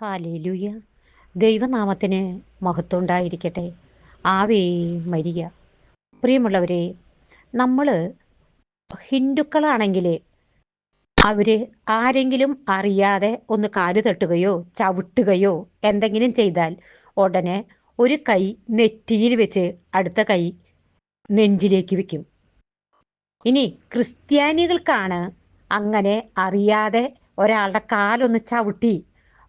Hallelujah. ദൈവനാമത്തിന് മഹത്വം ഉണ്ടായിരിക്കട്ടെ. ആവേ മരിയ. പ്രിയമുള്ളവരെ നമ്മൾ ഹിന്ദുക്കളാണെങ്കിൽ അവർ ആരെങ്കിലും അറിയാതെ ഒന്ന് കാൽ തട്ടുകയോ ചവിട്ടുകയോ എന്തെങ്കിലും ചെയ്താൽ ഉടനെ ഒരു കൈ നെറ്റിയിൽ വെച്ച് അടുത്ത കൈ നെഞ്ചിലേക്ക് വെക്കും. ഇനി ക്രിസ്ത്യാനികൾക്കാണ് അങ്ങനെ അറിയാതെ ഒരാളുടെ കാലൊന്ന് ചവിട്ടി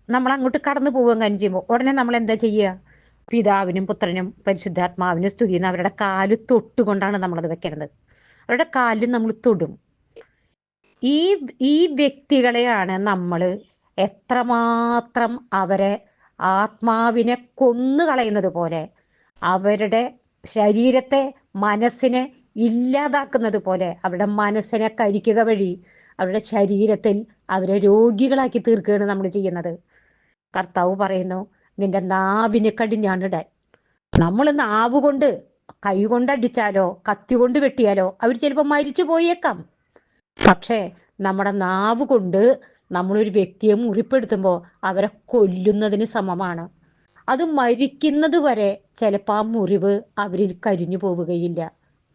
നമ്മൾ അങ്ങോട്ട് കടന്നു പോവുകയും കാര്യം ചെയ്യുമ്പോൾ ഉടനെ നമ്മൾ എന്താ ചെയ്യുക? പിതാവിനും പുത്രനും പരിശുദ്ധാത്മാവിനും സ്തുതി എന്ന് അവരുടെ കാൽ തൊട്ടുകൊണ്ടാണ് നമ്മളത് വെക്കേണ്ടത്. അവരുടെ കാലിൽ നമ്മൾ തൊടും. ഈ ഈ വ്യക്തികളെയാണ് നമ്മൾ എത്രമാത്രം അവരെ ആത്മാവിനെ കൊന്നു കളയുന്നത് പോലെ അവരുടെ ശരീരത്തെ മനസ്സിനെ ഇല്ലാതാക്കുന്നത് പോലെ അവരുടെ മനസ്സിനെ കരിക്കുക വഴി അവരുടെ ശരീരത്തിൽ അവരെ രോഗികളാക്കി തീർക്കുകയാണ് നമ്മൾ ചെയ്യുന്നത്. കർത്താവ് പറയുന്നു നിന്റെ നാവിന് കടിഞ്ഞാണിടാൻ നമ്മൾ നാവ് കൊണ്ട് കൈ കൊണ്ടടിച്ചാലോ കത്തി കൊണ്ട് വെട്ടിയാലോ അവർ ചിലപ്പോൾ മരിച്ചു പോയേക്കാം. പക്ഷേ നമ്മുടെ നാവ് കൊണ്ട് നമ്മളൊരു വ്യക്തിയെ മുറിപ്പെടുത്തുമ്പോൾ അവരെ കൊല്ലുന്നതിന് സമമാണ്. അത് മരിക്കുന്നത് വരെ ചിലപ്പോൾ ആ മുറിവ് അവരിൽ കരിഞ്ഞു പോവുകയില്ല.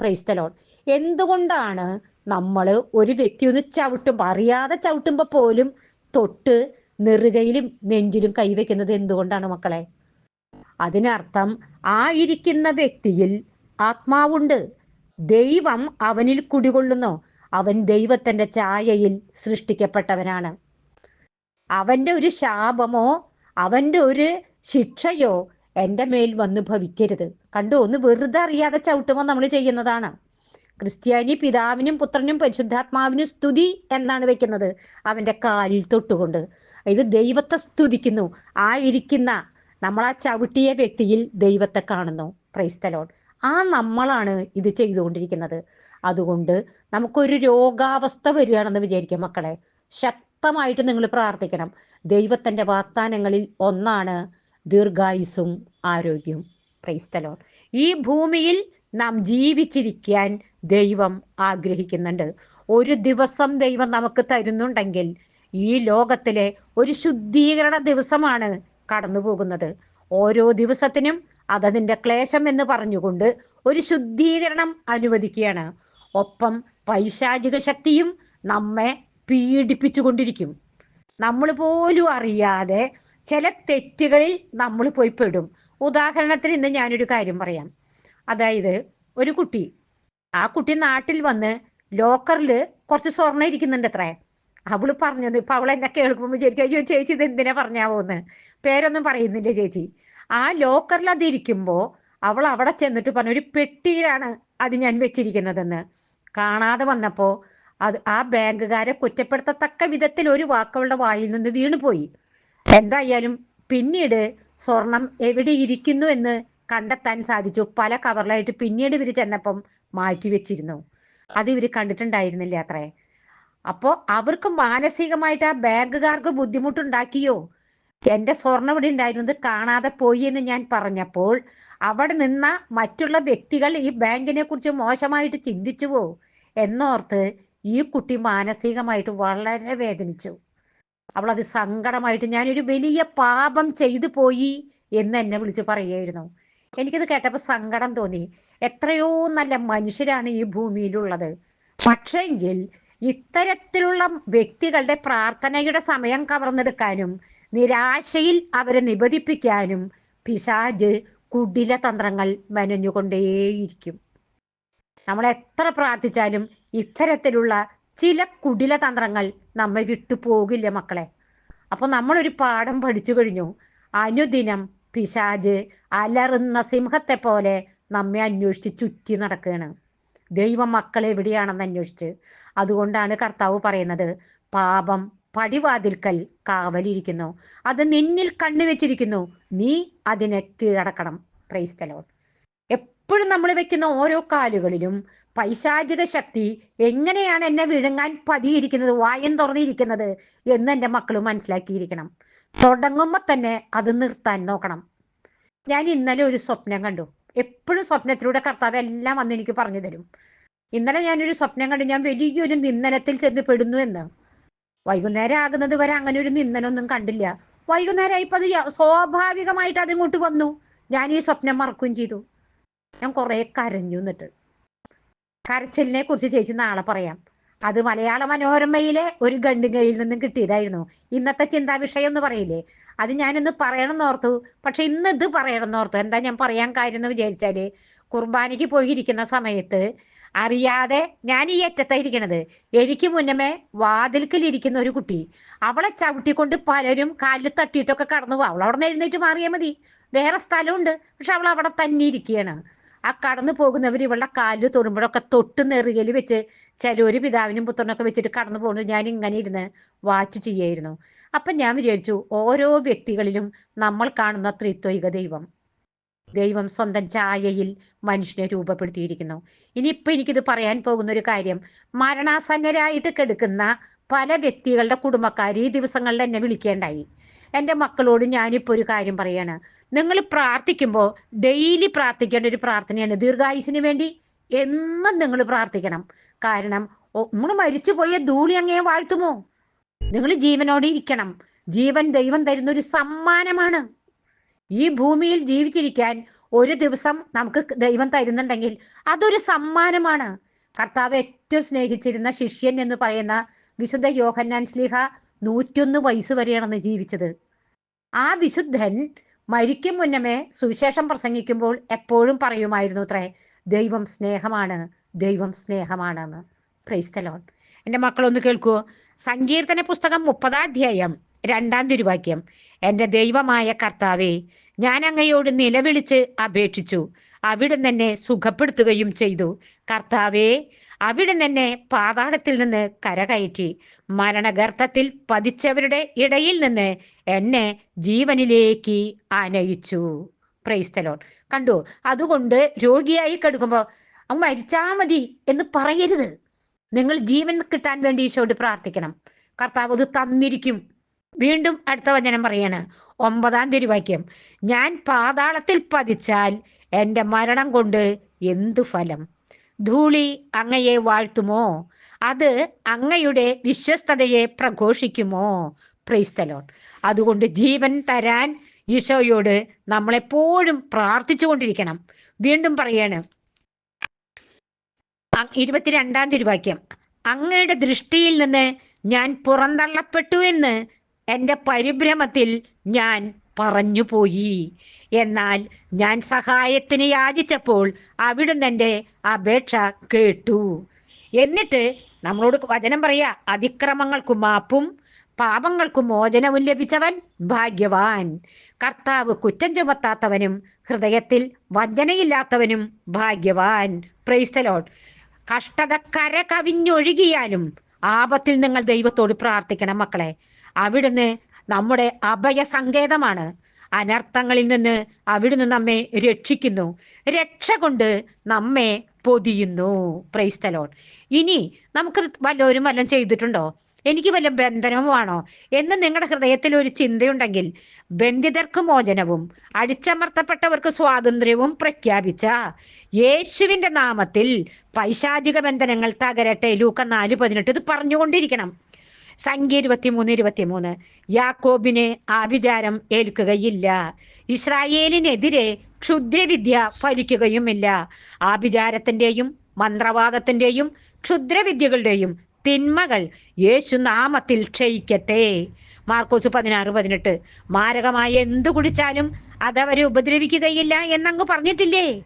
പ്രൈസ്തലോൺ എന്തുകൊണ്ടാണ് നമ്മൾ ഒരു വ്യക്തി ഒന്ന് ചവിട്ടുമ്പോൾ അറിയാതെ ചവിട്ടുമ്പോൾ പോലും തൊട്ട് നെറുകയിലും നെഞ്ചിലും കൈവയ്ക്കുന്നത് എന്തുകൊണ്ടാണ് മക്കളെ? അതിനർത്ഥം ആ ഇരിക്കുന്ന വ്യക്തിയിൽ ആത്മാവുണ്ട്. ദൈവം അവനിൽ കുടികൊള്ളുന്നു. അവൻ ദൈവത്തിന്റെ ഛായയിൽ സൃഷ്ടിക്കപ്പെട്ടവനാണ്. അവന്റെ ഒരു ശാപമോ അവന്റെ ഒരു ശിക്ഷയോ എന്റെ മേൽ വന്ന് ഭവിക്കരുത്. കണ്ടു? ഒന്ന് വെറുതെ അറിയാതെ ചവിട്ടുമ്പോൾ നമ്മൾ ചെയ്യുന്നതാണ്. ക്രിസ്ത്യാനി പിതാവിനും പുത്രനും പരിശുദ്ധാത്മാവിനും സ്തുതി എന്നാണ് വെക്കുന്നത്. അവന്റെ കാലിൽ തൊട്ടുകൊണ്ട്. ഇത് ദൈവത്തെ സ്തുതിക്കുന്നു. ആ ഇരിക്കുന്ന നമ്മൾ ആ ചവിട്ടിയ വ്യക്തിയിൽ ദൈവത്തെ കാണുന്നു. ക്രൈസ്തലോൺ ആ നമ്മളാണ് ഇത് ചെയ്തുകൊണ്ടിരിക്കുന്നത്. അതുകൊണ്ട് നമുക്കൊരു രോഗാവസ്ഥ വരികയാണെന്ന് വിചാരിക്കാം മക്കളെ. ശക്തമായിട്ട് നിങ്ങൾ പ്രാർത്ഥിക്കണം. ദൈവത്തിന്റെ വാഗ്ദാനങ്ങളിൽ ഒന്നാണ് ദീർഘായുസും ആരോഗ്യവും. ക്രൈസ്തലോൺ ഈ ഭൂമിയിൽ നാം ജീവിച്ചിരിക്കാൻ ദൈവം ആഗ്രഹിക്കുന്നുണ്ട്. ഒരു ദിവസം ദൈവം നമുക്ക് തരുന്നുണ്ടെങ്കിൽ ഈ ലോകത്തിലെ ഒരു ശുദ്ധീകരണ ദിവസമാണ് കടന്നു പോകുന്നത്. ഓരോ ദിവസത്തിനും അതതിന്റെ ക്ലേശം എന്ന് പറഞ്ഞുകൊണ്ട് ഒരു ശുദ്ധീകരണം അനുവദിക്കുകയാണ്. ഒപ്പം പൈശാചിക ശക്തിയും നമ്മെ പീഡിപ്പിച്ചുകൊണ്ടിരിക്കും. നമ്മൾ പോലും അറിയാതെ ചില തെറ്റുകളിൽ നമ്മൾ പോയി പെടും. ഉദാഹരണത്തിന് ഇന്ന് ഞാനൊരു കാര്യം പറയാം. അതായത് ഒരു കുട്ടി. ആ കുട്ടി നാട്ടിൽ വന്ന് ലോക്കറിൽ കുറച്ച് സ്വർണം ഇരിക്കുന്നുണ്ട് അത്രേ. അവൾ പറഞ്ഞത് ഇപ്പൊ അവൾ എന്നെ കേൾക്കുമ്പോൾ വിചാരിക്കും അയ്യോ ചേച്ചി ഇത് എന്തിനാ പറഞ്ഞാവോന്ന്? പേരൊന്നും പറയുന്നില്ല ചേച്ചി. ആ ലോക്കറിൽ അത് ഇരിക്കുമ്പോൾ അവൾ അവിടെ ചെന്നിട്ട് പറഞ്ഞു ഒരു പെട്ടിയിലാണ് അത് ഞാൻ വെച്ചിരിക്കുന്നതെന്ന്. കാണാതെ വന്നപ്പോൾ അത് ആ ബാങ്കുകാരെ കുറ്റപ്പെടുത്തത്തക്ക വിധത്തിൽ ഒരു വാക്കവളുടെ വായിൽ നിന്ന് വീണുപോയി എന്തായാലും പിന്നീട് സ്വർണം എവിടെ ഇരിക്കുന്നു എന്ന് കണ്ടെത്താൻ സാധിച്ചു. പല കവറിലായിട്ട് പിന്നീട് ഇവർ ചെന്നപ്പം മാറ്റി വെച്ചിരുന്നു. അത് ഇവർ കണ്ടിട്ടുണ്ടായിരുന്നില്ല അത്രേ. അപ്പോൾ അവർക്ക് മാനസികമായിട്ട് ആ ബാങ്കുകാർക്ക് ബുദ്ധിമുട്ടുണ്ടാക്കിയോ? എന്റെ സ്വർണം ഇവിടെ ഉണ്ടായിരുന്നത് കാണാതെ പോയി എന്ന് ഞാൻ പറഞ്ഞപ്പോൾ അവിടെ നിന്ന മറ്റുള്ള വ്യക്തികൾ ഈ ബാങ്കിനെ കുറിച്ച് മോശമായിട്ട് ചിന്തിച്ചുവോ? എന്നോർത്ത് ഈ കുട്ടി മാനസികമായിട്ട് വളരെ വേദനിച്ചു. അവൾ അത് സങ്കടമായിട്ട് ഞാനൊരു വലിയ പാപം ചെയ്തു പോയി എന്ന് എന്നെ വിളിച്ച് പറയുമായിരുന്നു എനിക്കത് കേട്ടപ്പോൾ സങ്കടം തോന്നി. എത്രയോ നല്ല മനുഷ്യരാണ് ഈ ഭൂമിയിലുള്ളത്. പക്ഷെങ്കിൽ ഇത്തരത്തിലുള്ള വ്യക്തികളുടെ പ്രാർത്ഥനയുടെ സമയം കവർന്നെടുക്കാനും നിരാശയിൽ അവരെ നിബന്ധിപ്പിക്കാനും പിശാജ് കുടില തന്ത്രങ്ങൾ മെനഞ്ഞുകൊണ്ടേയിരിക്കും. നമ്മൾ എത്ര പ്രാർത്ഥിച്ചാലും ഇത്തരത്തിലുള്ള ചില കുടില തന്ത്രങ്ങൾ നമ്മെ വിട്ടുപോകില്ല മക്കളെ. അപ്പോൾ നമ്മളൊരു പാഠം പഠിച്ചു കഴിഞ്ഞു. അനുദിനം പിശാജ് അലറുന്ന സിംഹത്തെ പോലെ നമ്മെ അന്വേഷിച്ച് ചുറ്റി നടക്കുകയാണ്. ദൈവം മക്കൾ എവിടെയാണെന്ന് അന്വേഷിച്ച്. അതുകൊണ്ടാണ് കർത്താവ് പറയുന്നത് പാപം പടിവാതിൽക്കൽ കാവലിരിക്കുന്നു അത് നിന്നിൽ കണ്ണുവെച്ചിരിക്കുന്നു നീ അതിനെ കീഴടക്കണം. പ്രൈസ്തലോൺ എപ്പോഴും നമ്മൾ വെക്കുന്ന ഓരോ കാലുകളിലും പൈശാചിക ശക്തി എങ്ങനെയാണ് എന്നെ വിഴുങ്ങാൻ പതിയിരിക്കുന്നത് വായം തുറന്നിരിക്കുന്നത് എന്ന് എന്റെ മക്കൾ മനസ്സിലാക്കിയിരിക്കണം. തുടങ്ങുമ്പോൾ തന്നെ അത് നിർത്താൻ നോക്കണം. ഞാൻ ഇന്നലെ ഒരു സ്വപ്നം കണ്ടു. എപ്പോഴും സ്വപ്നത്തിലൂടെ കർത്താവ് എല്ലാം വന്ന് എനിക്ക് പറഞ്ഞു തരും. ഇന്നലെ ഞാനൊരു സ്വപ്നം കണ്ട് ഞാൻ വലിയൊരു നിന്ദനത്തിൽ ചെന്ന് പെടുന്നു എന്ന്. വൈകുന്നേരം ആകുന്നത് വരെ അങ്ങനെ ഒരു നിന്ദനൊന്നും കണ്ടില്ല. വൈകുന്നേരം ഇപ്പൊ അത് സ്വാഭാവികമായിട്ട് അതിങ്ങോട്ട് വന്നു. ഞാൻ ഈ സ്വപ്നം മറക്കുകയും ചെയ്തു. ഞാൻ കുറേ കരഞ്ഞു എന്നിട്ട്. കരച്ചിലിനെ കുറിച്ച് ചേച്ചി നാളെ പറയാം. അത് മലയാള മനോരമയിലെ ഒരു ഗണ്ഡികയിൽ നിന്നും കിട്ടിയതായിരുന്നു. ഇന്നത്തെ ചിന്താ വിഷയം എന്ന് പറയില്ലേ? അത് ഞാനിന്ന് പറയണം എന്നോർത്തു പക്ഷെ ഇന്ന് ഇത് പറയണം എന്നോർത്തു എന്താ ഞാൻ പറയാൻ കാര്യം എന്ന് വിചാരിച്ചാൽ കുർബാനയ്ക്ക് പോയിരിക്കുന്ന സമയത്ത് അറിയാതെ ഞാൻ ഈ അറ്റത്തായിരിക്കണത് എനിക്ക് മുന്നമേ വാതിൽക്കലിരിക്കുന്ന ഒരു കുട്ടി. അവളെ ചവിട്ടിക്കൊണ്ട് പലരും കാലിൽ തട്ടിയിട്ടൊക്കെ കടന്നു പോകും അവൾ അവിടെ നിന്ന് എഴുന്നേറ്റ് മാറിയാൽ മതി. വേറെ സ്ഥലമുണ്ട് പക്ഷെ അവൾ അവിടെ തന്നെ ഇരിക്കുകയാണ് ആ കടന്നു പോകുന്നവർ ഇവളുടെ കാലിൽ തൊടുമ്പോഴൊക്കെ തൊട്ട് നെറുകയിൽ വെച്ച് ചിലൊരു പിതാവിനും പുത്രനൊക്കെ വെച്ചിട്ട് കടന്നു പോകുന്നത് ഞാൻ ഇങ്ങനെ ഇരുന്ന് വാച്ച് ചെയ്യായിരുന്നു. അപ്പം ഞാൻ വിചാരിച്ചു ഓരോ വ്യക്തികളിലും നമ്മൾ കാണുന്ന ത്രിത്വൈക ദൈവം. ദൈവം സ്വന്തം ഛായയിൽ മനുഷ്യനെ രൂപപ്പെടുത്തിയിരിക്കുന്നു. ഇനിയിപ്പോൾ എനിക്കിത് പറയാൻ പോകുന്ന ഒരു കാര്യം മരണാസന്നരായിട്ട് കിടക്കുന്ന പല വ്യക്തികളുടെ കുടുംബക്കാർ ഈ ദിവസങ്ങളിൽ എന്നെ വിളിക്കേണ്ടായി. എന്റെ മക്കളോട് ഞാനിപ്പോൾ ഒരു കാര്യം പറയാണ്. നിങ്ങൾ പ്രാർത്ഥിക്കുമ്പോൾ ഡെയിലി പ്രാർത്ഥിക്കേണ്ട ഒരു പ്രാർത്ഥനയാണ് ദീർഘായുസിന് വേണ്ടി എന്നും നിങ്ങൾ പ്രാർത്ഥിക്കണം. കാരണം നമ്മൾ മരിച്ചുപോയ ധൂളി അങ്ങേ വാഴ്ത്തുമോ? നിങ്ങൾ ജീവനോടെ ഇരിക്കണം. ജീവൻ ദൈവം തരുന്ന ഒരു സമ്മാനമാണ്. ഈ ഭൂമിയിൽ ജീവിച്ചിരിക്കാൻ ഒരു ദിവസം നമുക്ക് ദൈവം തരുന്നുണ്ടെങ്കിൽ അതൊരു സമ്മാനമാണ്. കർത്താവ് ഏറ്റവും സ്നേഹിച്ചിരുന്ന ശിഷ്യൻ എന്ന് പറയുന്ന വിശുദ്ധ യോഹന്നാൻ സ്ലിഹ നൂറ്റൊന്ന് വയസ്സ് വരെയാണെന്ന് ജീവിച്ചത്. ആ വിശുദ്ധൻ മരിക്കും മുന്നമേ സുവിശേഷം പ്രസംഗിക്കുമ്പോൾ എപ്പോഴും പറയുമായിരുന്നു അത്രേ ദൈവം സ്നേഹമാണ് ദൈവം സ്നേഹമാണ് എന്ന് പ്രൈസ്തലോൺ എന്റെ മക്കളൊന്ന് കേൾക്കുവോ സങ്കീർത്തന പുസ്തകം മുപ്പതാധ്യായം രണ്ടാം തിരുവാക്യം. എന്റെ ദൈവമായ കർത്താവേ ഞാൻ അങ്ങയോട് നിലവിളിച്ച് അപേക്ഷിച്ചു. അവിടുന്ന് എന്നെ സുഖപ്പെടുത്തുകയും ചെയ്തു. കർത്താവേ അവിടുന്ന് എന്നെ പാതാളത്തിൽ നിന്ന് കരകയറ്റി മരണഗർത്തത്തിൽ പതിച്ചവരുടെ ഇടയിൽ നിന്ന് എന്നെ ജീവനിലേക്ക് ആനയിച്ചു. പ്രൈസ്തലോൺ കണ്ടു? അതുകൊണ്ട് രോഗിയായി കിടക്കുമ്പോൾ അവ മരിച്ചാൽ മതി എന്ന് പറയരുത്. നിങ്ങൾ ജീവൻ കിട്ടാൻ വേണ്ടി ഈശോട് പ്രാർത്ഥിക്കണം. കർത്താവ് അത് തന്നിരിക്കും. വീണ്ടും അടുത്ത വചനം പറയാണ്. ഒമ്പതാം തിരുവാക്യം. ഞാൻ പാതാളത്തിൽ പതിച്ചാൽ എന്റെ മരണം കൊണ്ട് എന്തു ഫലം? ധൂളി അങ്ങയെ വാഴ്ത്തുമോ? അത് അങ്ങയുടെ വിശ്വസ്തതയെ പ്രഘോഷിക്കുമോ? പ്രൈസ്തലോൺ അതുകൊണ്ട് ജീവൻ തരാൻ ഈശോയോട് നമ്മളെപ്പോഴും പ്രാർത്ഥിച്ചുകൊണ്ടിരിക്കണം വീണ്ടും പറയാണ്. ഇരുപത്തിരണ്ടാം തിരുവാക്യം. അങ്ങയുടെ ദൃഷ്ടിയിൽ നിന്ന് ഞാൻ പുറന്തള്ളപ്പെട്ടു എന്ന് എന്റെ പരിഭ്രമത്തിൽ ഞാൻ പറഞ്ഞുപോയി. എന്നാൽ ഞാൻ സഹായത്തിന് യാചിച്ചപ്പോൾ അവിടുന്ന് എന്റെ അപേക്ഷ കേട്ടു. എന്നിട്ട് നമ്മളോട് വചനം പറയാ അതിക്രമങ്ങൾക്കും മാപ്പും പാപങ്ങൾക്കും മോചനവും ലഭിച്ചവൻ ഭാഗ്യവാൻ. കർത്താവ് കുറ്റം ചുമത്താത്തവനും ഹൃദയത്തിൽ വഞ്ചനയില്ലാത്തവനും ഭാഗ്യവാൻ. പ്രൈസ്തലോട്ട് കഷ്ടത കര കവിഞ്ഞൊഴുകിയാലും ആപത്തിൽ നിങ്ങൾ ദൈവത്തോട് പ്രാർത്ഥിക്കണം മക്കളെ. അവിടുന്ന് നമ്മുടെ അഭയ സങ്കേതമാണ് അനർത്ഥങ്ങളിൽ നിന്ന് അവിടുന്ന് നമ്മെ രക്ഷിക്കുന്നു. രക്ഷ കൊണ്ട് നമ്മെ പൊതിയുന്നു. പ്രൈസ്തലോൺ ഇനി നമുക്ക് വല്ലവരും വല്ലതും ചെയ്തിട്ടുണ്ടോ? എനിക്ക് വല്ല ബന്ധനവുമാണോ എന്ന് നിങ്ങളുടെ ഹൃദയത്തിൽ ഒരു ചിന്തയുണ്ടെങ്കിൽ ബന്ധിതർക്ക് മോചനവും അടിച്ചമർത്തപ്പെട്ടവർക്ക് സ്വാതന്ത്ര്യവും പ്രഖ്യാപിച്ച യേശുവിന്റെ നാമത്തിൽ പൈശാചിക ബന്ധനങ്ങൾ തകരട്ടെ. ലൂക്ക നാല് പതിനെട്ട് ഇത് പറഞ്ഞുകൊണ്ടിരിക്കണം. സംഖ്യ ഇരുപത്തി മൂന്ന് ഇരുപത്തി മൂന്ന് യാക്കോബിന് ആഭിചാരം ഏൽക്കുകയില്ല. ഇസ്രായേലിനെതിരെ ക്ഷുദ്രവിദ്യ ഫലിക്കുകയുമില്ല. ആഭിചാരത്തിന്റെയും മന്ത്രവാദത്തിന്റെയും ക്ഷുദ്രവിദ്യകളുടെയും തിന്മകൾ യേശുനാമത്തിൽ ക്ഷയിക്കട്ടെ. മാർക്കോസ് പതിനാറ് പതിനെട്ട്. മാരകമായ എന്തു കുടിച്ചാലും അതവരെ ഉപദ്രവിക്കുകയില്ല എന്നങ്ങ് പറഞ്ഞിട്ടില്ലേ?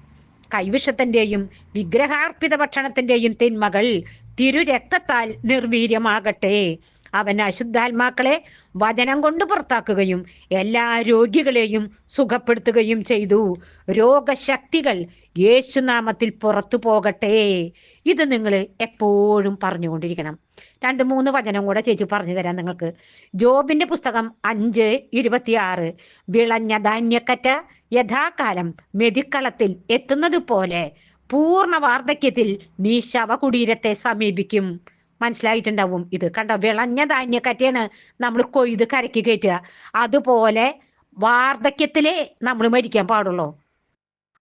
കൈവിഷത്തിന്റെയും വിഗ്രഹാർപ്പിത ഭക്ഷണത്തിന്റെയും തിന്മകൾ തിരുരക്തത്താൽ നിർവീര്യമാകട്ടെ. അവൻ അശുദ്ധാത്മാക്കളെ വചനം കൊണ്ട് പുറത്താക്കുകയും എല്ലാ രോഗികളെയും സുഖപ്പെടുത്തുകയും ചെയ്തു. രോഗശക്തികൾ യേശുനാമത്തിൽ പുറത്തു പോകട്ടെ. ഇത് നിങ്ങൾ എപ്പോഴും പറഞ്ഞുകൊണ്ടിരിക്കണം. രണ്ട് മൂന്ന് വചനം കൂടെ ചേച്ചി പറഞ്ഞു തരാം നിങ്ങൾക്ക്. ജോബിന്റെ പുസ്തകം അഞ്ച് ഇരുപത്തിയാറ്. വിളഞ്ഞ ധാന്യക്കറ്റ യഥാകാലം മെതിക്കളത്തിൽ എത്തുന്നത് പോലെ പൂർണ വാർദ്ധക്യത്തിൽ നീ ശവകുടീരത്തെ സമീപിക്കും. മനസ്സിലായിട്ടുണ്ടാവും. ഇത് കണ്ട? വിളഞ്ഞ ധാന്യക്കറ്റയാണ് നമ്മൾ കൊയ്ത് കരക്കി കയറ്റുക അതുപോലെ വാർദ്ധക്യത്തിലേ നമ്മൾ മരിക്കാൻ പാടുള്ളൂ.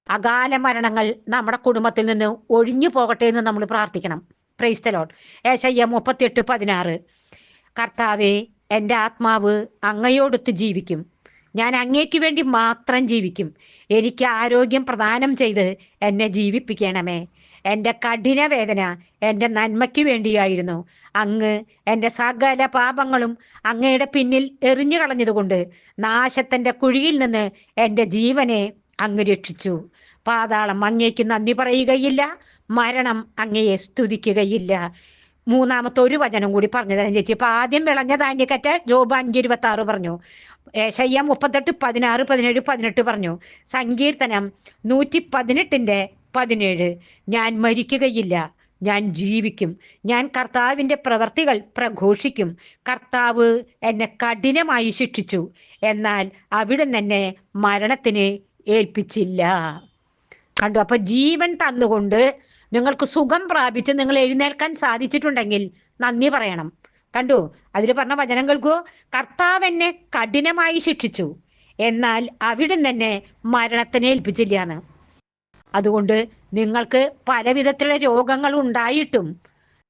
അകാല മരണങ്ങൾ നമ്മുടെ കുടുംബത്തിൽ നിന്ന് ഒഴിഞ്ഞു പോകട്ടെ എന്ന് നമ്മൾ പ്രാർത്ഥിക്കണം. പ്രൈസ്തലോൺ ഏശയ്യ മുപ്പത്തിയെട്ട് പതിനാറ്. കർത്താവെ എന്റെ ആത്മാവ് അങ്ങയോടൊത്ത് ജീവിക്കും. ഞാൻ അങ്ങേക്ക് വേണ്ടി മാത്രം ജീവിക്കും. എനിക്ക് ആരോഗ്യം പ്രദാനം ചെയ്ത് എന്നെ ജീവിപ്പിക്കണമേ. എന്റെ കഠിന വേദന എന്റെ നന്മയ്ക്ക് വേണ്ടിയായിരുന്നു. അങ്ങ് എന്റെ സകല പാപങ്ങളും അങ്ങയുടെ പിന്നിൽ എറിഞ്ഞു കളഞ്ഞതുകൊണ്ട് നാശത്തിന്റെ കുഴിയിൽ നിന്ന് എന്റെ ജീവനെ അങ്ങ് രക്ഷിച്ചു. പാതാളം അങ്ങേക്ക് നന്ദി പറയുകയില്ല മരണം അങ്ങയെ സ്തുതിക്കുകയില്ല. മൂന്നാമത്തെ ഒരു വചനം കൂടി പറഞ്ഞു തരാൻ ചേച്ചി ഇപ്പം ആദ്യം വിളഞ്ഞ ധാന്യക്കറ്റ ജോബ് അഞ്ച് ഇരുപത്തി ആറ് പറഞ്ഞു. ഏശയ്യ മുപ്പത്തെട്ട് പതിനാറ് പതിനേഴ് പതിനെട്ട് പറഞ്ഞു. സങ്കീർത്തനം നൂറ്റി പതിനെട്ടിന്റെ പതിനേഴ്. ഞാൻ മരിക്കുകയില്ല. ഞാൻ ജീവിക്കും. ഞാൻ കർത്താവിന്റെ പ്രവർത്തികൾ പ്രഘോഷിക്കും. കർത്താവ് എന്നെ കഠിനമായി ശിക്ഷിച്ചു. എന്നാൽ അവിടെ എന്നെ മരണത്തിന് ഏൽപ്പിച്ചില്ല. കണ്ടു? അപ്പൊ ജീവൻ തന്നുകൊണ്ട് നിങ്ങൾക്ക് സുഖം പ്രാപിച്ച് നിങ്ങൾ എഴുന്നേൽക്കാൻ സാധിച്ചിട്ടുണ്ടെങ്കിൽ നന്ദി പറയണം. കണ്ടു? അതിൽ പറഞ്ഞ വചനം കേൾക്കൂ. കർത്താവ് എന്നെ കഠിനമായി ശിക്ഷിച്ചു. എന്നാൽ അവിടെ തന്നെ മരണത്തിനേൽപ്പിച്ചില്ല എന്ന്. അതുകൊണ്ട് നിങ്ങൾക്ക് പല വിധത്തിലുള്ള രോഗങ്ങൾ ഉണ്ടായിട്ടും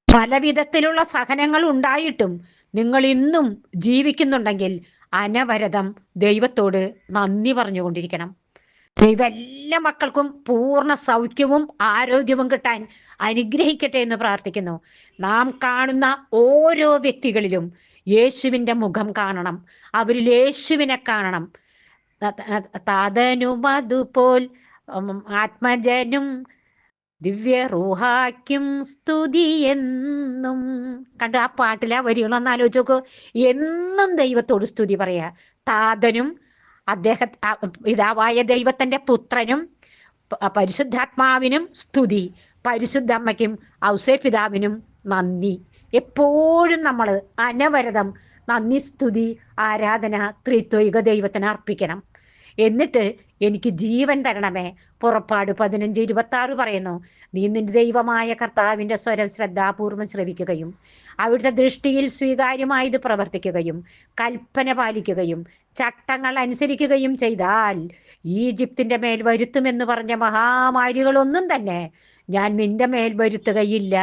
പലവിധത്തിലുള്ള സഹനങ്ങൾ ഉണ്ടായിട്ടും നിങ്ങൾ ഇന്നും ജീവിക്കുന്നുണ്ടെങ്കിൽ അനവരതം ദൈവത്തോട് നന്ദി പറഞ്ഞുകൊണ്ടിരിക്കണം. ദൈവം എല്ലാ മക്കൾക്കും പൂർണ സൗഖ്യവും ആരോഗ്യവും കിട്ടാൻ അനുഗ്രഹിക്കട്ടെ എന്ന് പ്രാർത്ഥിക്കുന്നു. നാം കാണുന്ന ഓരോ വ്യക്തികളിലും യേശുവിന്റെ മുഖം കാണണം. അവരിൽ യേശുവിനെ കാണണം. താതനും അതുപോൽ ആത്മജനും ദിവ്യ റൂഹാക്കും സ്തുതി എന്നും കണ്ടു ആ പാട്ടിലെ വരികളൊന്ന് ആലോചിച്ച് നോക്കൂ. എന്നും ദൈവത്തോട് സ്തുതി പറയാ. താതനും അദ്ദേഹ പിതാവായ ദൈവത്തിന്റെ പുത്രനും പരിശുദ്ധാത്മാവിനും സ്തുതി. പരിശുദ്ധ അമ്മയ്ക്കും ഔസേ പിതാവിനും നന്ദി. എപ്പോഴും നമ്മൾ അനവരതം നന്ദി സ്തുതി ആരാധന ത്രിത്വൈക ദൈവത്തിന് അർപ്പിക്കണം. എന്നിട്ട് എനിക്ക് ജീവൻ തരണമേ. പുറപ്പാട് പതിനഞ്ച് ഇരുപത്തി പറയുന്നു നീ നിന്റെ ദൈവമായ കർത്താവിന്റെ സ്വരം ശ്രദ്ധാപൂർവം ശ്രവിക്കുകയും അവിടുത്തെ ദൃഷ്ടിയിൽ സ്വീകാര്യമായത് പ്രവർത്തിക്കുകയും കൽപ്പന പാലിക്കുകയും ചട്ടങ്ങൾ അനുസരിക്കുകയും ചെയ്താൽ ഈജിപ്തിന്റെ മേൽ വരുത്തുമെന്ന് പറഞ്ഞ മഹാമാരികളൊന്നും തന്നെ ഞാൻ നിന്റെ മേൽ വരുത്തുകയില്ല.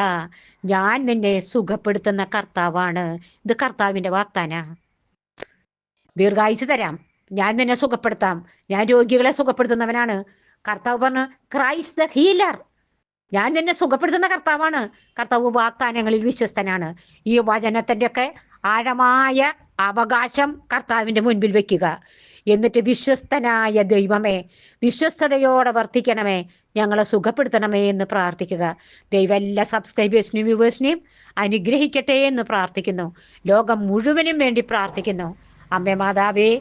ഞാൻ നിന്നെ സുഖപ്പെടുത്തുന്ന കർത്താവാണ്. ഇത് കർത്താവിന്റെ വാഗ്ദാന. ദീർഘായുസ് തരാം. ഞാൻ നിന്നെ സുഖപ്പെടുത്താം. ഞാൻ രോഗികളെ സുഖപ്പെടുത്തുന്നവനാണ്. കർത്താവ് പറഞ്ഞു ക്രൈസ്റ്റ് ദ ഹീലർ ഞാൻ നിന്നെ സുഖപ്പെടുത്തുന്ന കർത്താവാണ്. കർത്താവ് വാഗ്ദാനങ്ങളിൽ വിശ്വസ്തനാണ്. ഈ വചനത്തിന്റെ ഒക്കെ ആഴമായ അവകാശം കർത്താവിന്റെ മുൻപിൽ വെക്കുക. എന്നിട്ട് വിശ്വസ്തനായ ദൈവമേ വിശ്വസ്തയോടെ വർത്തിക്കണമേ. ഞങ്ങളെ സുഖപ്പെടുത്തണമേ എന്ന് പ്രാർത്ഥിക്കുക. ദൈവം എല്ലാ സബ്സ്ക്രൈബേഴ്സിനെയും വ്യൂവേഴ്സിനെയും അനുഗ്രഹിക്കട്ടെ എന്ന് പ്രാർത്ഥിക്കുന്നു. ലോകം മുഴുവനും വേണ്ടി പ്രാർത്ഥിക്കുന്നു. അമ്മേ മാതാവേ